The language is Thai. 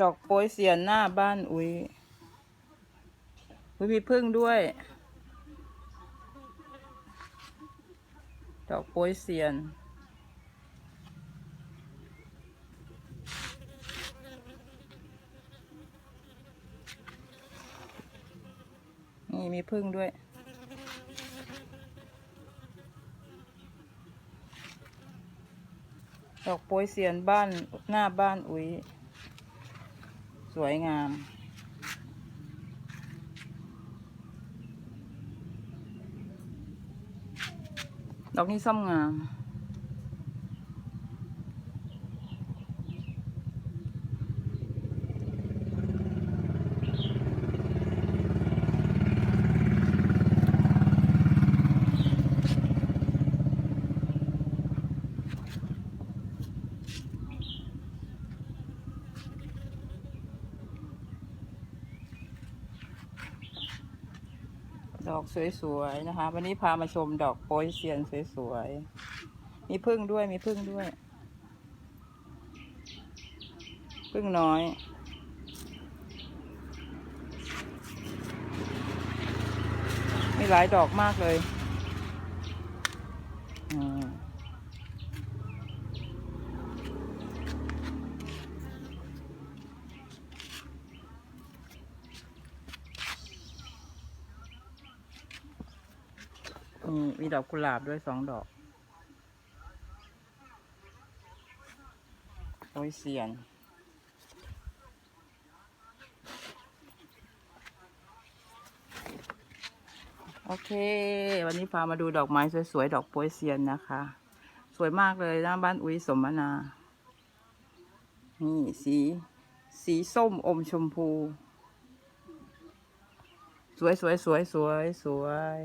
ดอกโปยเสียนหน้าบ้านอุ้ยอุ้ยมีพึ่งด้วย ดอกโปยเสียน นี่มีพึ่งด้วยดอกโปยเสียนบ้านหน้าบ้านอุ้ย สวยงาม ดอกนี้ส้มงาม ดอกสวยๆนะคะ วันนี้พามาชมดอกโปยเซียนสวยๆ มีพึ่งด้วยมีพึ่งด้วย พึ่งน้อย มีหลายดอกมากเลย มีมีดอกกุหลาบด้วยสองดอก โอ้ยเสียน โอเค วันนี้พามาดูดอกไม้สวยๆ ดอกโปยเซียนนะคะ สวยมากเลยหน้าบ้านอุ้ยสมนา นี่สี สีส้มอมชมพู สวยสวยสวยสวยสวย